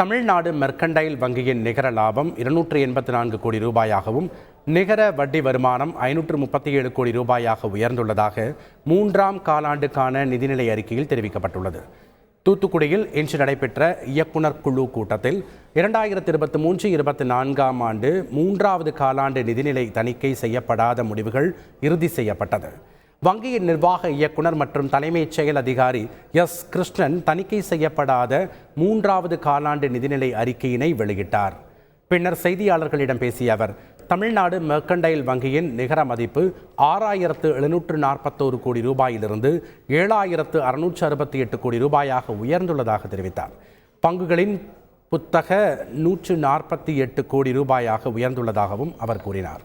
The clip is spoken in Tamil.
தமிழ்நாடு மெர்கண்டைல் வங்கியின் நிகர லாபம் இருநூற்று எண்பத்தி நான்கு கோடி ரூபாயாகவும் நிகர வட்டி வருமானம் ஐநூற்று முப்பத்தி ஏழு கோடி ரூபாயாக உயர்ந்துள்ளதாக மூன்றாம் காலாண்டுக்கான நிதிநிலை அறிக்கையில் தெரிவிக்கப்பட்டுள்ளது. தூத்துக்குடியில் இன்று நடைபெற்ற இயக்குனர் குழு கூட்டத்தில் இரண்டாயிரத்தி இருபத்தி மூன்று இருபத்தி நான்காம் ஆண்டு மூன்றாவது காலாண்டு நிதிநிலை தணிக்கை செய்யப்படாத முடிவுகள் இறுதி செய்யப்பட்டது. வங்கியின் நிர்வாக இயக்குனர் மற்றும் தலைமைச் செயல் அதிகாரி எஸ். கிருஷ்ணன் தணிக்கை செய்யப்படாத மூன்றாவது காலாண்டு நிதிநிலை அறிக்கையினை வெளியிட்டார். பின்னர் செய்தியாளர்களிடம் பேசிய அவர் தமிழ்நாடு மெர்கண்டைல் வங்கியின் நிகர மதிப்பு ஆறாயிரத்து எழுநூற்று நாற்பத்தோரு கோடி ரூபாயிலிருந்து ஏழாயிரத்து அறுநூற்று அறுபத்தி எட்டு கோடி ரூபாயாக உயர்ந்துள்ளதாக தெரிவித்தார். பங்குகளின் புத்தக நூற்று நாற்பத்தி எட்டு கோடி ரூபாயாக உயர்ந்துள்ளதாகவும் அவர் கூறினார்.